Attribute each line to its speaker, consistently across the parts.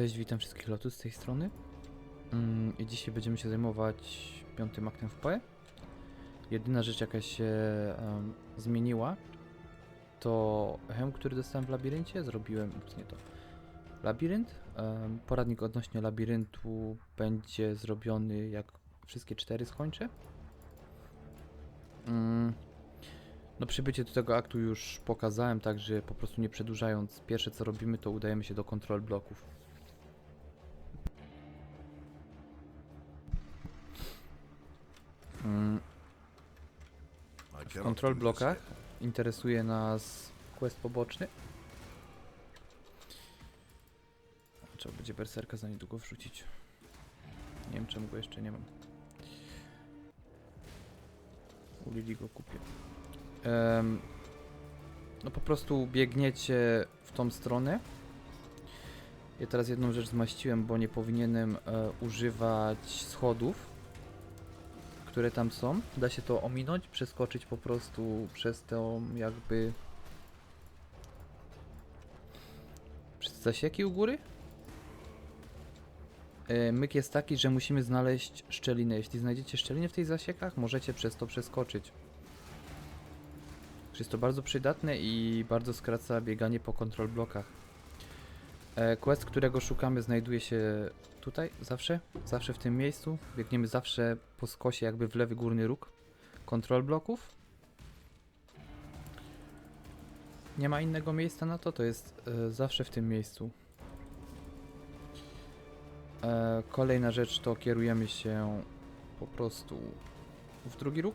Speaker 1: Cześć, witam wszystkich lotów z tej strony. Mm, I dzisiaj będziemy się zajmować piątym aktem w PoE. Jedyna rzecz jaka się em, zmieniła to hełm, który dostałem w labiryncie. Zrobiłem, ups, nie to. Labirynt. Em, poradnik odnośnie labiryntu będzie zrobiony jak wszystkie cztery skończę. Mm, no przybycie do tego aktu już pokazałem, także po prostu nie przedłużając, pierwsze co robimy to udajemy się do kontrol bloków. W kontrol blokach interesuje nas quest poboczny. Trzeba będzie berserka za niedługo wrzucić. Nie wiem czemu go jeszcze nie mam. U Lili go kupię. Em, no po prostu biegniecie w tą stronę. Ja teraz jedną rzecz zmaściłem, bo nie powinienem e, używać schodów, które tam są. Da się to ominąć, przeskoczyć po prostu przez tą jakby... Przez zasieki u góry. E, myk jest taki, że musimy znaleźć szczelinę. Jeśli znajdziecie szczelinę w tych zasiekach, możecie przez to przeskoczyć. Jest to bardzo przydatne i bardzo skraca bieganie po kontrol blokach. E, quest, którego szukamy, znajduje się tutaj, zawsze, zawsze w tym miejscu. Biegniemy zawsze po skosie, jakby w lewy górny róg kontrol bloków. Nie ma innego miejsca na to, to jest e, zawsze w tym miejscu. E, kolejna rzecz to kierujemy się po prostu w drugi róg.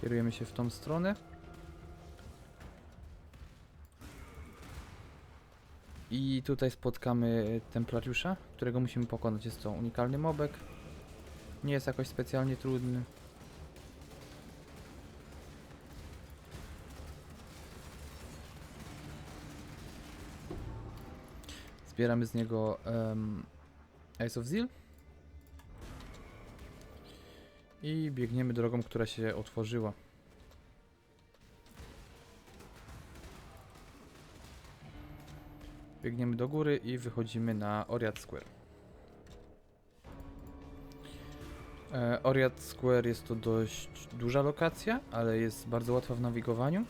Speaker 1: Kierujemy się w tą stronę. I tutaj spotkamy Templariusza, którego musimy pokonać. Jest to unikalny mobek. Nie jest jakoś specjalnie trudny. Zbieramy z niego um, Ice of Zeal. I biegniemy drogą, która się otworzyła. Biegniemy do góry i wychodzimy na Oriat Square. E, Oriat Square jest to dość duża lokacja, ale jest bardzo łatwa w nawigowaniu.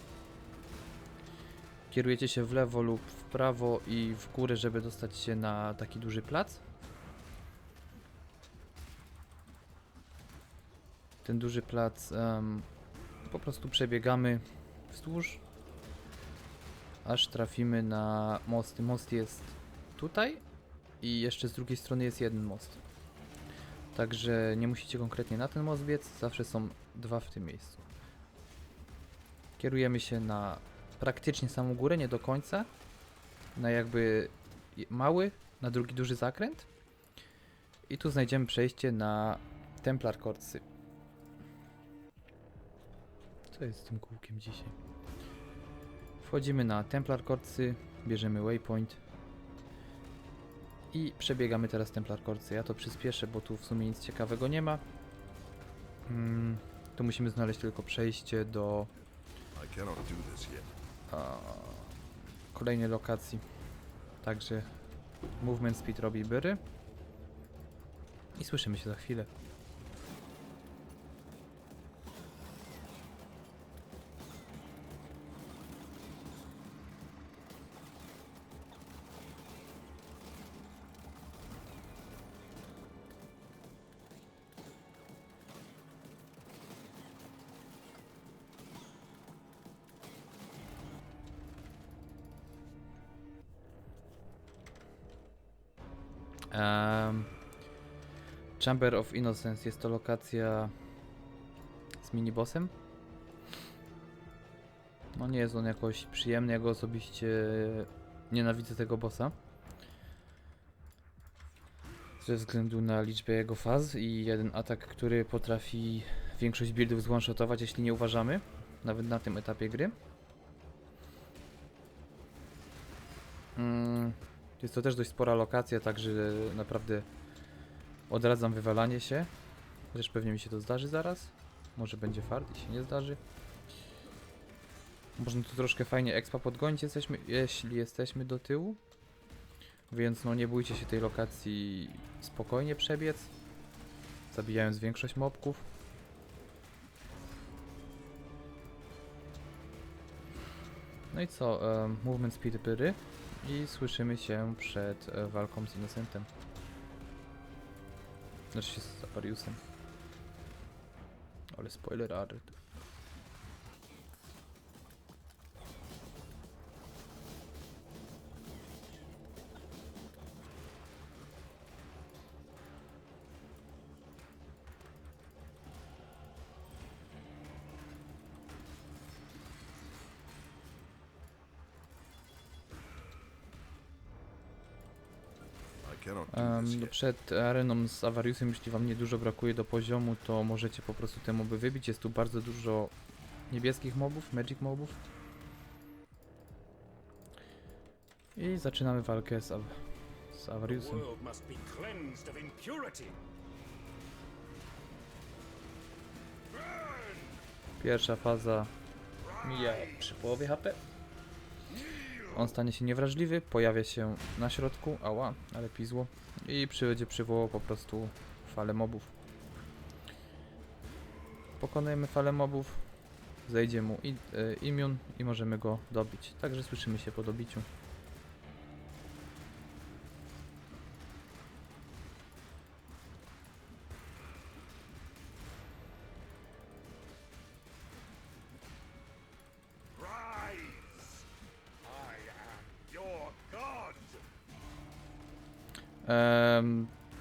Speaker 1: Kierujecie się w lewo lub w prawo i w górę, żeby dostać się na taki duży plac. ten duży plac em, po prostu przebiegamy wzdłuż aż trafimy na mosty. Most jest tutaj i jeszcze z drugiej strony jest jeden most. Także nie musicie konkretnie na ten most biec, zawsze są dwa w tym miejscu. Kierujemy się na praktycznie samą górę, nie do końca. Na jakby mały, na drugi duży zakręt. I tu znajdziemy przejście na Templar Courtsy. Co jest z tym kółkiem dzisiaj? Wchodzimy na Templar Courtsy, bierzemy waypoint i przebiegamy teraz Templar Courtsy. Ja to przyspieszę, bo tu w sumie nic ciekawego nie ma. Mm, tu musimy znaleźć tylko przejście do a, kolejnej lokacji. Także movement speed robi byry. I słyszymy się za chwilę. Em, Chamber of Innocence jest to lokacja z minibossem. No nie jest on jakoś przyjemny, ja go osobiście nienawidzę tego bossa. Ze względu na liczbę jego faz i jeden atak, który potrafi większość buildów zone-shotować, jeśli nie uważamy. Nawet na tym etapie gry. Mm, jest to też dość spora lokacja, także naprawdę odradzam wywalanie się. Chociaż pewnie mi się to zdarzy zaraz. Może będzie fart i się nie zdarzy. Można tu troszkę fajnie expa podgonić, jesteśmy, jeśli jesteśmy do tyłu. Więc no nie bójcie się tej lokacji spokojnie przebiec. Zabijając większość mobków. No i co? em, movement speed pyry. I słyszymy się przed e, walką z Innocentem. Znaczy się z Apariusem. Ale spoiler alert. Em, przed areną z Avariusem, jeśli wam niedużo brakuje do poziomu, to możecie po prostu te moby wybić. Jest tu bardzo dużo niebieskich mobów, magic mobów. I zaczynamy walkę z, Av z
Speaker 2: impurity.
Speaker 1: Pierwsza faza mija przy połowie HP. On stanie się niewrażliwy, pojawia się na środku, ała, ale pizło. I przy, będzie przywołał po prostu falę mobów. Pokonujemy falę mobów, zejdzie mu i, e, immun i możemy go dobić. Także słyszymy się po dobiciu.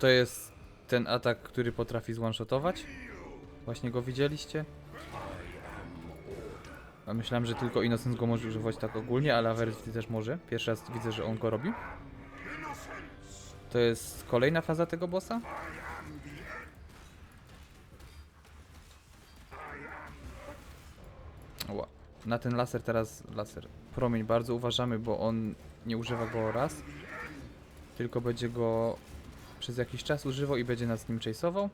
Speaker 1: To jest ten atak, który potrafi zwanshotować. Właśnie go widzieliście. Myślałem, że tylko Innocent go może używać tak ogólnie, ale Averity też może. Pierwszy raz widzę, że on go robi. To jest kolejna faza tego bossa. Na ten laser teraz, laser, promień bardzo uważamy, bo on nie używa go raz, tylko będzie go przez jakiś czas używał i będzie nas nim chase'ował.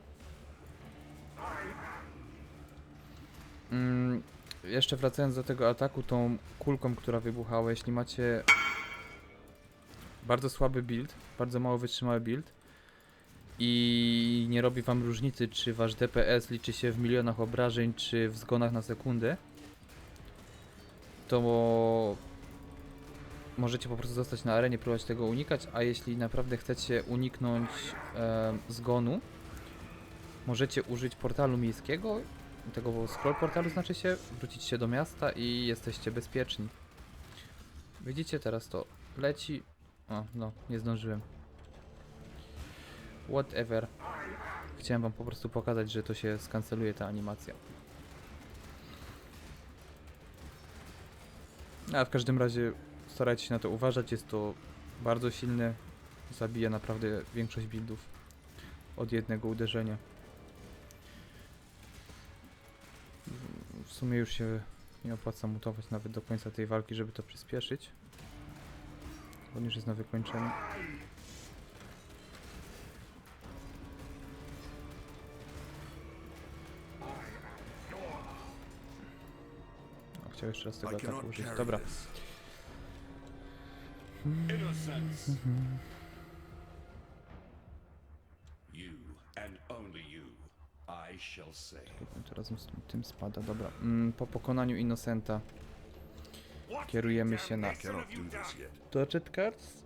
Speaker 1: Mm, jeszcze wracając do tego ataku, tą kulką, która wybuchała, jeśli macie bardzo słaby build, bardzo mało wytrzymały build i nie robi wam różnicy, czy wasz DPS liczy się w milionach obrażeń, czy w zgonach na sekundę, to możecie po prostu zostać na arenie, próbować tego unikać, a jeśli naprawdę chcecie uniknąć e, zgonu, możecie użyć portalu miejskiego, tego scroll portalu znaczy się, wrócić się do miasta i jesteście bezpieczni. Widzicie teraz to leci. O, no, nie zdążyłem. Whatever. Chciałem wam po prostu pokazać, że to się skanceluje ta animacja. A w każdym razie starajcie się na to uważać, jest to bardzo silne. Zabija naprawdę większość buildów od jednego uderzenia. W- sumie już się nie opłaca mutować nawet do końca tej walki, żeby to przyspieszyć. On już jest na wykończeniu. Chciał jeszcze raz tego ataku użyć. Dobra.
Speaker 2: Innocence! You and only you, I shall.
Speaker 1: To razem z tym- spada, dobra. Mm, po pokonaniu Innocenta Kierujemy się na-
Speaker 3: I.
Speaker 1: Touched Cards.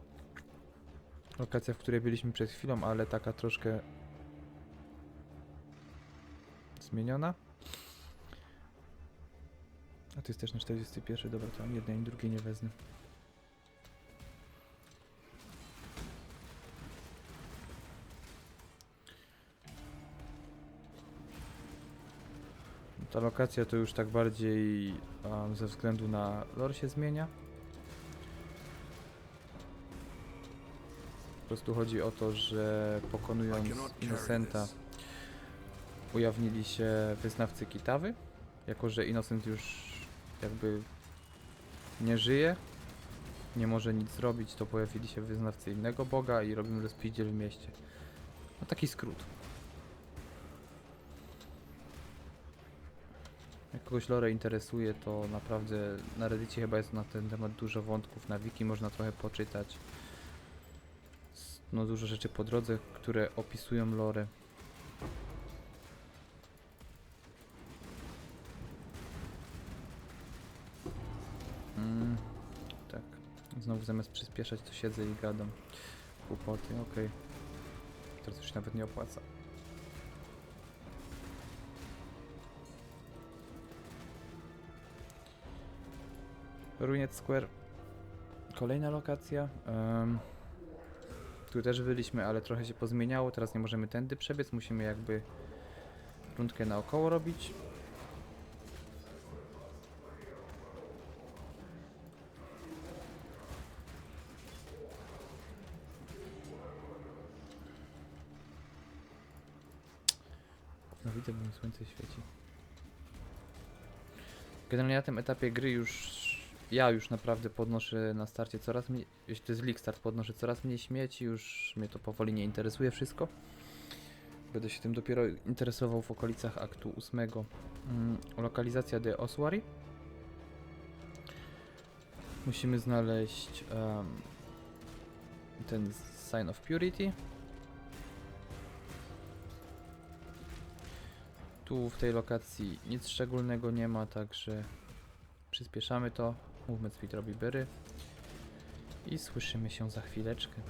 Speaker 1: Lokacja, w której byliśmy przed chwilą, ale taka troszkę zmieniona. A to jest też na 41, dobra, to ani jednej, ani drugiej nie wezmę. Ta lokacja to już tak bardziej um, ze względu na lore się zmienia. Po prostu chodzi o to, że pokonując Innocenta ujawnili się wyznawcy Kitawy. Jako, że Innocent już jakby nie żyje, nie może nic zrobić, to pojawili się wyznawcy innego boga i robimy rozpiździel w mieście. No taki skrót. Jak kogoś lore interesuje, to naprawdę na Reddicie chyba jest na ten temat dużo wątków, na wiki można trochę poczytać. No dużo rzeczy po drodze, które opisują lore. Mm, tak. Znowu zamiast przyspieszać, to siedzę i gadam. Głupoty, okej. Teraz już nawet nie opłaca. Runet Square. Kolejna lokacja. em, tu też byliśmy, ale trochę się pozmieniało. Teraz nie możemy tędy przebiec. Musimy jakby rundkę naokoło robić. No widzę, bo mi słońce świeci. Generalnie na tym etapie gry już ja już naprawdę podnoszę na starcie coraz mniej, jeśli to jest Start, podnoszę coraz mniej śmieci, już mnie to powoli nie interesuje wszystko. Będę się tym dopiero interesował w okolicach aktu 8. Mm, lokalizacja de Oswari. Musimy znaleźć em, ten Sign of Purity. Tu w tej lokacji nic szczególnego nie ma, także przyspieszamy to. Movement speed robi Berry. I słyszymy się za chwileczkę.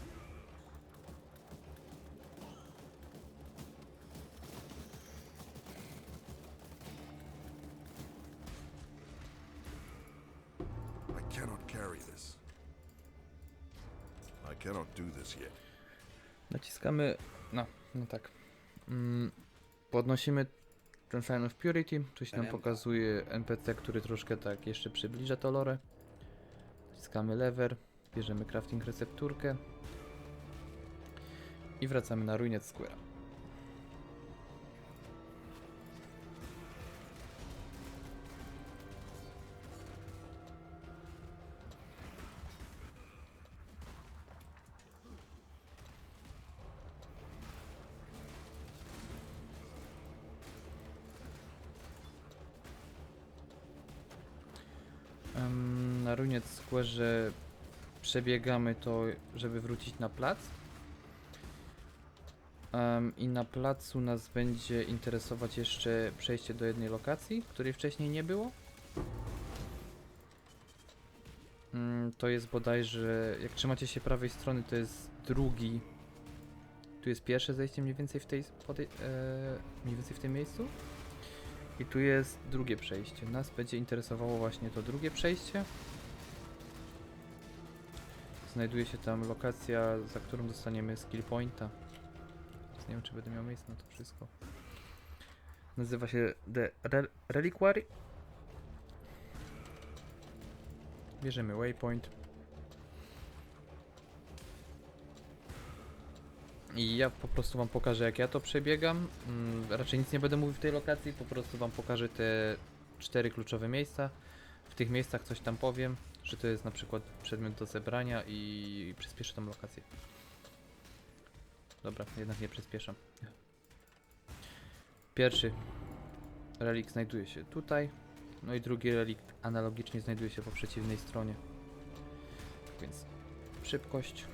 Speaker 3: I cannot carry this. I cannot do this yet.
Speaker 1: Naciskamy. No, no tak. Mm, podnosimy ten Sign of Purity. Się nam pokazuje NPC, który troszkę tak jeszcze przybliża to lore. Naciskamy lever, bierzemy crafting recepturkę i wracamy na Ruinet Square. Na Ruinet Square przebiegamy to, żeby wrócić na plac. I na placu nas będzie interesować jeszcze przejście do jednej lokacji, której wcześniej nie było. Mm, To jest bodajże, jak trzymacie się prawej strony, to jest drugi. Tu jest pierwsze zejście mniej więcej w tej, tej, e, mniej więcej w tym miejscu. I tu jest drugie przejście. Nas będzie interesowało właśnie to drugie przejście. Znajduje się tam lokacja, za którą dostaniemy skill pointa. Nie wiem, czy będę miał miejsce na to wszystko. Nazywa się The Rel Reliquary. Bierzemy waypoint. I ja po prostu wam pokażę jak ja to przebiegam. Mm, raczej nic nie będę mówił w tej lokacji, po prostu wam pokażę te cztery kluczowe miejsca. W tych miejscach coś tam powiem, że to jest na przykład przedmiot do zebrania i przyspieszę tą lokację. Dobra, jednak nie przyspieszam. Pierwszy relik znajduje się tutaj, no i drugi relik analogicznie znajduje się po przeciwnej stronie. Więc szybkość.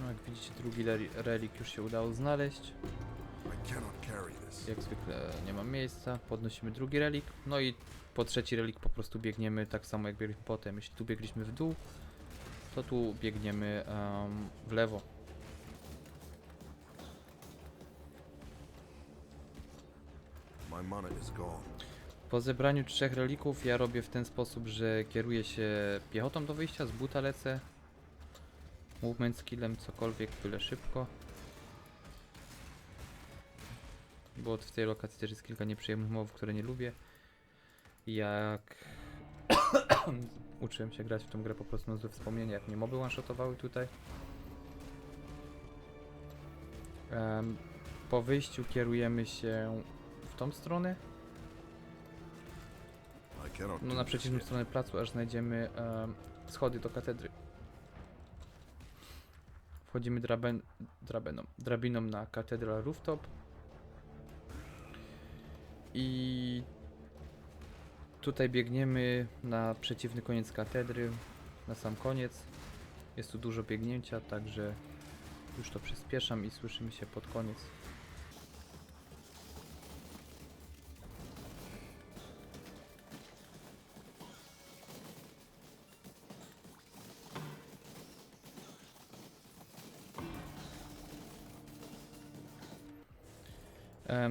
Speaker 1: No jak widzicie drugi reli- relik już się udało znaleźć. Jak zwykle nie ma miejsca. Podnosimy drugi relik. No i po trzeci relik po prostu biegniemy tak samo jak biegliśmy potem. Jeśli tu biegliśmy w dół, to tu biegniemy em, w lewo. Po zebraniu trzech relików ja robię w ten sposób, że kieruję się piechotą do wyjścia, z buta lecę. Movement skillem, cokolwiek, byle szybko. Bo w tej lokacji też jest kilka nieprzyjemnych mowów, które nie lubię. Jak uczyłem się grać w tą grę po prostu na złe wspomnienia, jak mnie moby one-shotowały tutaj. Em, po wyjściu kierujemy się w tą stronę. No na przeciwną stronę placu, aż znajdziemy em, schody do katedry. Wchodzimy draben, drabeną, drabiną na Cathedral Rooftop. I tutaj biegniemy na przeciwny koniec katedry, na sam koniec. Jest tu dużo biegnięcia, także już to przyspieszam i słyszymy się pod koniec.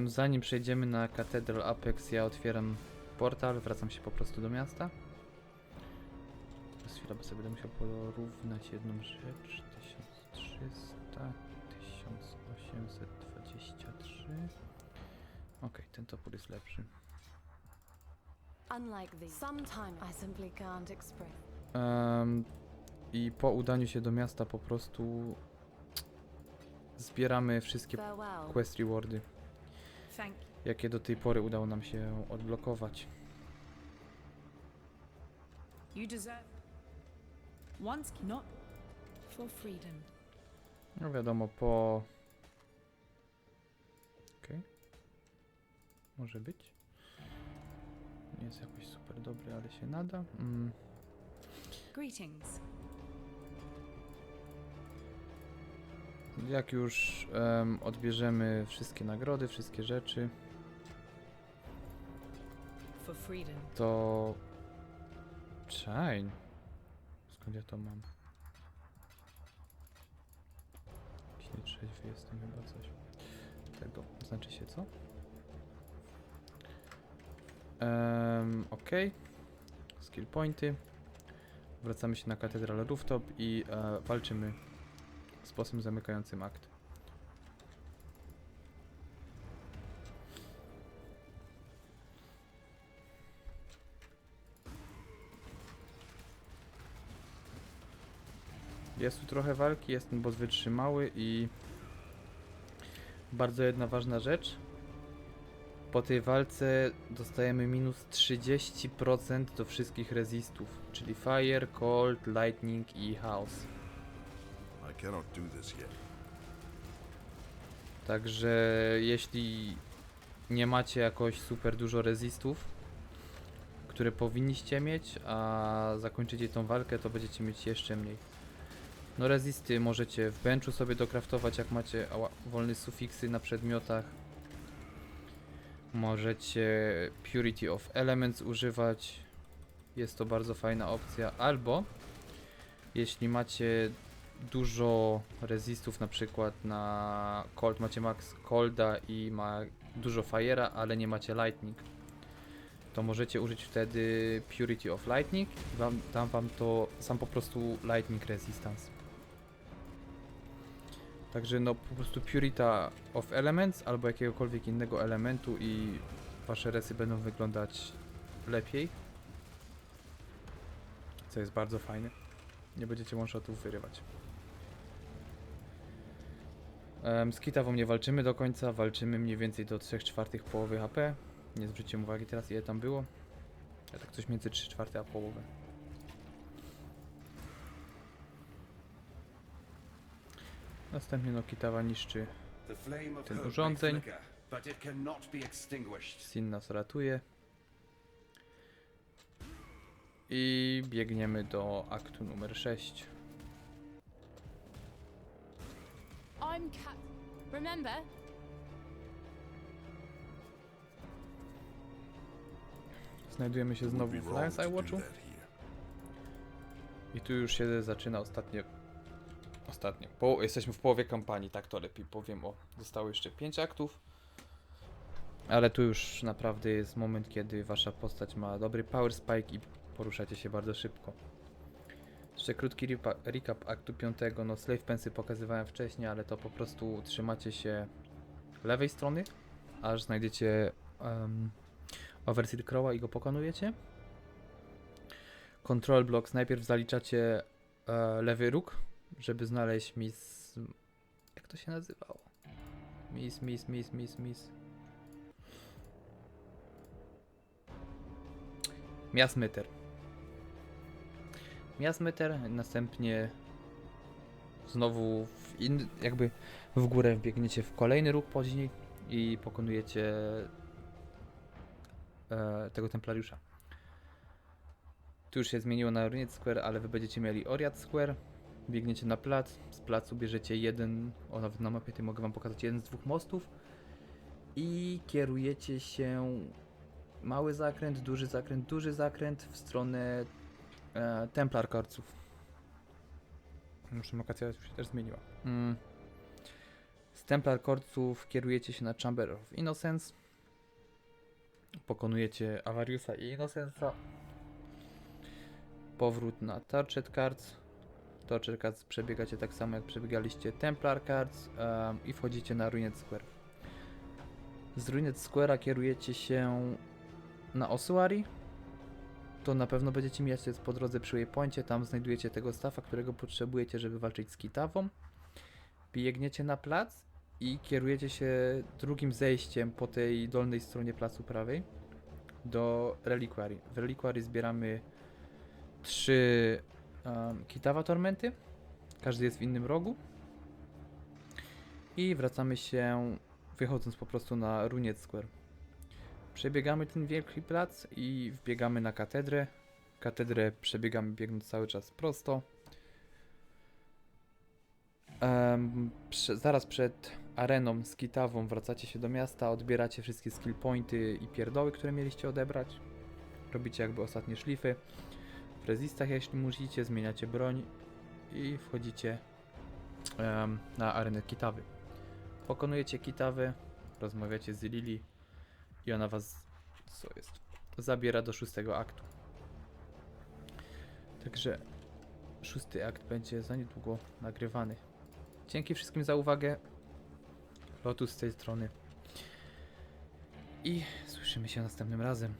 Speaker 1: Em, Zanim przejdziemy na Cathedral Apex, ja otwieram portal, wracam się po prostu do miasta. Przez chwilę, bo sobie będę musiał porównać jedną rzecz. 1300, 1823. Okej, ten topór jest lepszy.
Speaker 4: Sometimes I
Speaker 1: po udaniu się do miasta po prostu zbieramy wszystkie quest rewardy. Jakie do tej pory udało nam się odblokować.
Speaker 5: You deserve once not for freedom.
Speaker 1: No wiadomo, po... Okej. Może być. Nie jest jakoś super dobry, ale się nada. Mm.
Speaker 5: Greetings.
Speaker 1: Jak już em, odbierzemy wszystkie nagrody, wszystkie rzeczy, to... Chain. Skąd ja to mam? Jakiś nietrzeźwy jestem chyba coś. Tego, znaczy się co? Um, ok. Skill pointy. Wracamy się na katedral rooftop i e, walczymy bossem zamykającym akt. Jest tu trochę walki, jest ten boss wytrzymały i bardzo jedna ważna rzecz. Po tej walce dostajemy minus 30% do wszystkich resistów, czyli Fire, Cold, Lightning i House.
Speaker 3: I cannot do this yet.
Speaker 1: Także jeśli nie macie jakoś super dużo resistów, które powinniście mieć, a zakończycie tą walkę, to będziecie mieć jeszcze mniej. No resisty możecie w benchu sobie dokraftować, jak macie wolne sufiksy na przedmiotach. Możecie Purity of Elements używać. Jest to bardzo fajna opcja. Albo jeśli macie dużo resistów, na przykład na Cold macie max Colda i ma dużo Fire'a, ale nie macie Lightning, to możecie użyć wtedy Purity of Lightning i wam, dam wam to sam po prostu Lightning Resistance. Także no po prostu Purita of Elements albo jakiegokolwiek innego elementu i wasze resy będą wyglądać lepiej. Co jest bardzo fajne. Nie będziecie one-shotów wyrywać. Z Kitawą nie walczymy do końca, walczymy mniej więcej do 3 czwartych połowy HP. Nie zwróciłem uwagi teraz ile tam było. Ja tak coś między 3 czwarte a połowę. Następnie no Kitawa niszczy Ten urządzeń. Sin nas ratuje. I biegniemy do aktu numer 6.
Speaker 4: I'm Cat. Remember?
Speaker 1: Znajdujemy się znowu w
Speaker 3: do
Speaker 1: Watchu. I tu już się zaczyna ostatnie. Ostatnie. Po, jesteśmy w połowie kampanii, tak to lepiej powiem. O, zostało jeszcze 5 aktów. Ale tu już naprawdę jest moment, kiedy wasza postać ma dobry power spike i poruszacie się bardzo szybko. Jeszcze krótki recap aktu 5. No, Slave Pensy pokazywałem wcześniej, ale to po prostu trzymacie się lewej strony, aż znajdziecie um, Overseer Crowa i go pokonujecie. Control Blocks. Najpierw zaliczacie e, lewy róg, żeby znaleźć Miss... Jak to się nazywało? Miss, Miss, Miss, Miss, Miss... Miasmyter. Miasmyter, następnie znowu w in, jakby w górę wbiegniecie w kolejny róg później i pokonujecie e, tego templariusza. Tu już się zmieniło na Orient Square, ale wy będziecie mieli Oriat Square. Biegniecie na plac, z placu bierzecie jeden, o nawet na mapie tej mogę wam pokazać jeden z dwóch mostów i kierujecie się mały zakręt, duży zakręt, duży zakręt w stronę e, Templar Korców. Muszę lokacja już się też zmieniła. Mm. Z Templar Korców kierujecie się na Chamber of Innocence. Pokonujecie Avariusa i Innocensa. Powrót na Torched Cards. Torched Cards przebiegacie tak samo jak przebiegaliście Templar Cards em, i wchodzicie na Ruined Square. Z Ruined Square'a kierujecie się na Osuari. To na pewno będziecie mijać jest po drodze przy Waypoincie. Tam znajdujecie tego staffa, którego potrzebujecie, żeby walczyć z Kitawą. Biegniecie na plac i kierujecie się drugim zejściem po tej dolnej stronie placu prawej do Reliquary. W Reliquary zbieramy trzy um, Kitawa Tormenty. Każdy jest w innym rogu. I wracamy się wychodząc po prostu na Runiet Square. Przebiegamy ten wielki plac i wbiegamy na katedrę. Katedrę przebiegamy biegnąc cały czas prosto. Em, prze, zaraz przed areną z Kitawą wracacie się do miasta, odbieracie wszystkie skill pointy i pierdoły, które mieliście odebrać. Robicie jakby ostatnie szlify. W rezistach jeśli musicie, zmieniacie broń i wchodzicie em, na arenę Kitawy. Pokonujecie Kitawę, rozmawiacie z Lili i ona was, co jest, zabiera do szóstego aktu. Także szósty akt będzie za niedługo nagrywany. Dzięki wszystkim za uwagę. Lotus z tej strony. I słyszymy się następnym razem.